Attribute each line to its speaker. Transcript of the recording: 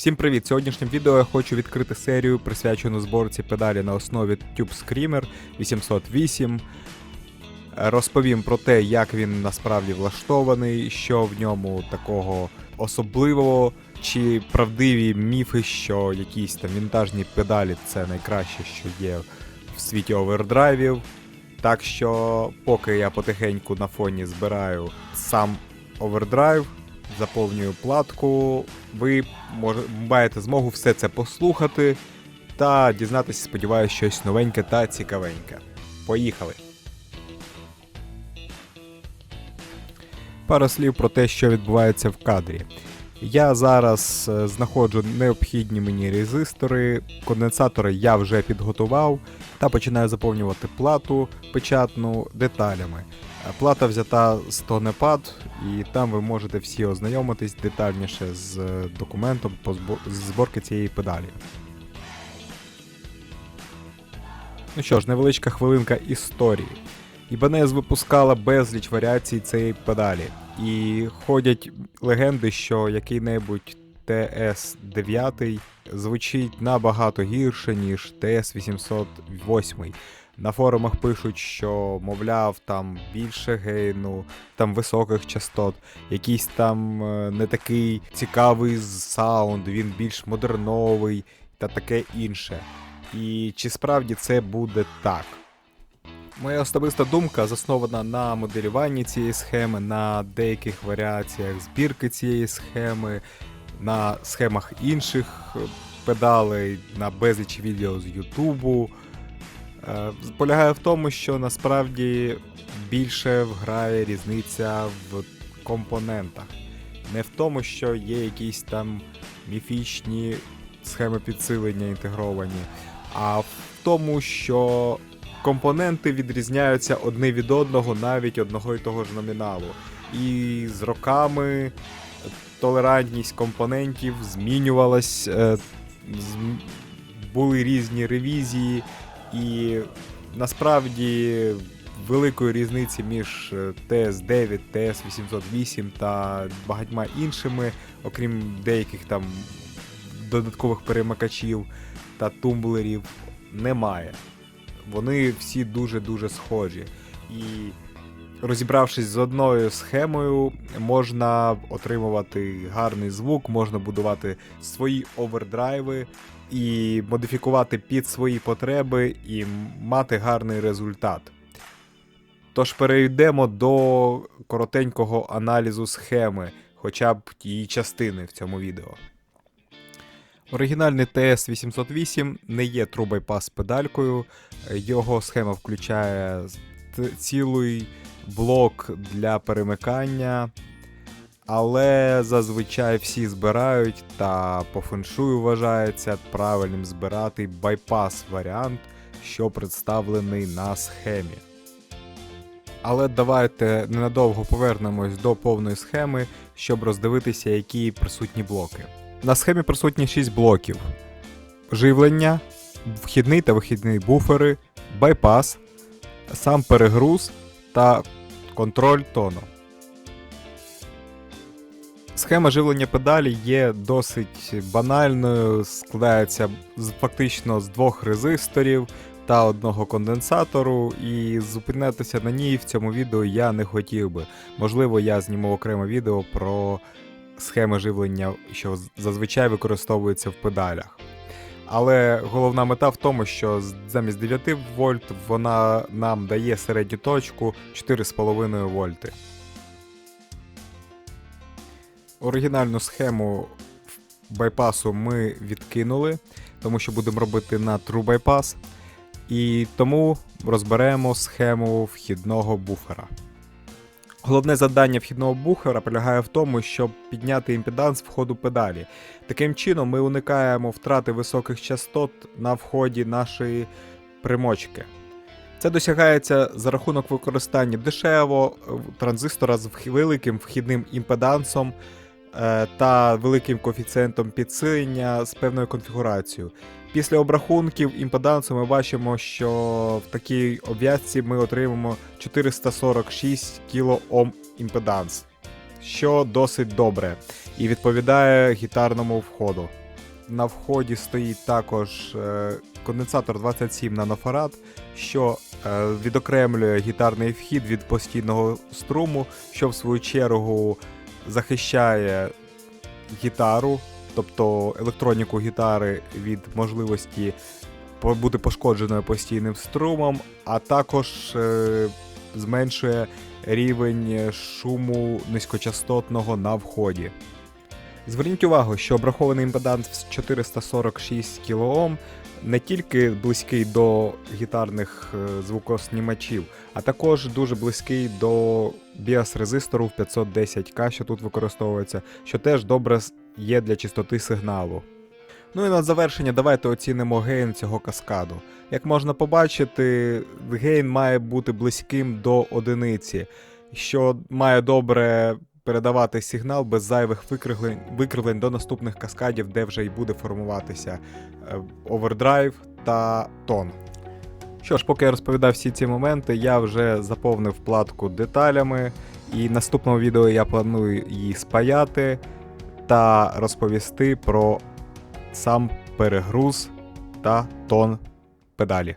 Speaker 1: Всім привіт! Сьогоднішнім відео я хочу відкрити серію, присвячену зборці педалі на основі Tube Screamer 808. Розповім про те, як він насправді влаштований, що в ньому такого особливого, чи правдиві міфи, що якісь там вінтажні педалі це найкраще, що є в світі овердрайвів. Так що, поки я потихеньку на фоні збираю сам овердрайв, заповнюю платку, ви маєте змогу все це послухати та дізнатися, сподіваюся, щось новеньке та цікавеньке. Поїхали! Пара слів про те, що відбувається в кадрі. Я зараз е, знаходжу необхідні мені резистори, конденсатори я вже підготував та починаю заповнювати плату печатну деталями. Е, Плата взята з Тонепад, і там ви можете всі ознайомитись детальніше з е, документом по зборки цієї педалі. Ну що ж, невеличка хвилинка історії. Ibanez випускала безліч варіацій цієї педалі. І ходять легенди, що який-небудь TS9 звучить набагато гірше, ніж TS808. На форумах пишуть, що, мовляв, там більше гейну, там високих частот, якийсь там е, не такий цікавий саунд, він більш модерновий та таке інше. І чи справді це буде так? Моя особиста думка заснована на моделюванні цієї схеми, на деяких варіаціях збірки цієї схеми, на схемах інших е, педалей, на безліч відео з Ютубу. Е, Полягає в тому, що насправді більше грає різниця в компонентах. Не в тому, що є якісь там міфічні схеми підсилення інтегровані, а в тому, що компоненти відрізняються одне від одного навіть одного і того ж номіналу. І з роками толерантність компонентів змінювалась, е, були різні ревізії, і насправді великої різниці між е, TS9, TS808 та багатьма іншими, окрім деяких там додаткових перемикачів та тумблерів, немає вони всі дуже-дуже схожі. І розібравшись з одною схемою, можна отримувати гарний звук, можна будувати свої овердрайви і модифікувати під свої потреби і мати гарний результат. Тож перейдемо до коротенького аналізу схеми, хоча б її частини в цьому відео. Оригінальний TS808 не є Bypass педалькою, його схема включає цілий блок для перемикання, але зазвичай всі збирають та по феншую вважається правильним збирати байпас варіант, що представлений на схемі. Але давайте ненадовго повернемось до повної схеми, щоб роздивитися, які присутні блоки. На схемі присутні 6 блоків: живлення, вхідний та вихідний буфери, байпас, сам перегруз та контроль тону. Схема живлення педалі є досить банальною, складається фактично з двох резисторів та одного конденсатору, і зупинятися на ній в цьому відео я не хотів би. Можливо, я зніму окреме відео про схеми живлення, що зазвичай використовуються в педалях. Але головна мета в тому, що замість 9 вольт вона нам дає середню точку 4,5 вольти. Оригінальну схему байпасу ми відкинули, тому що будемо робити на True Bypass. І тому розберемо схему вхідного буфера. Головне завдання вхідного буфера полягає в тому, щоб підняти імпеданс входу педалі. Таким чином, ми уникаємо втрати високих частот на вході нашої примочки. Це досягається за рахунок використання дешевого е, транзистора з великим вхідним імпедансом та великим коефіцієнтом підсилення з певною конфігурацією. Після обрахунків імпедансу ми бачимо, що в такій обв'язці ми отримаємо 446 кОм імпеданс, що досить добре і відповідає гітарному входу. на вході стоїть також е, конденсатор 27 нанофарад, що е, відокремлює гітарний вхід від постійного струму, що в свою чергу захищає гітару, тобто електроніку гітари від можливості бути пошкодженою постійним струмом, а також е, зменшує рівень шуму низькочастотного на вході. Зверніть увагу, що обрахований імпеданс 446 кОм не тільки близький до гітарних е, звукоснімачів, а також дуже близький до біас-резистору в 510К, що тут використовується, що теж добре є для чистоти сигналу. Ну і на завершення давайте оцінимо гейн цього каскаду. Як можна побачити, гейн має бути близьким до одиниці, що має добре передавати сигнал без зайвих викривлень, викривлень до наступних каскадів, де вже й буде формуватися е, овердрайв та тон. Що ж, поки я розповідав всі ці моменти, я вже заповнив платку деталями, і в наступному відео я планую її спаяти та розповісти про сам перегруз та тон педалі.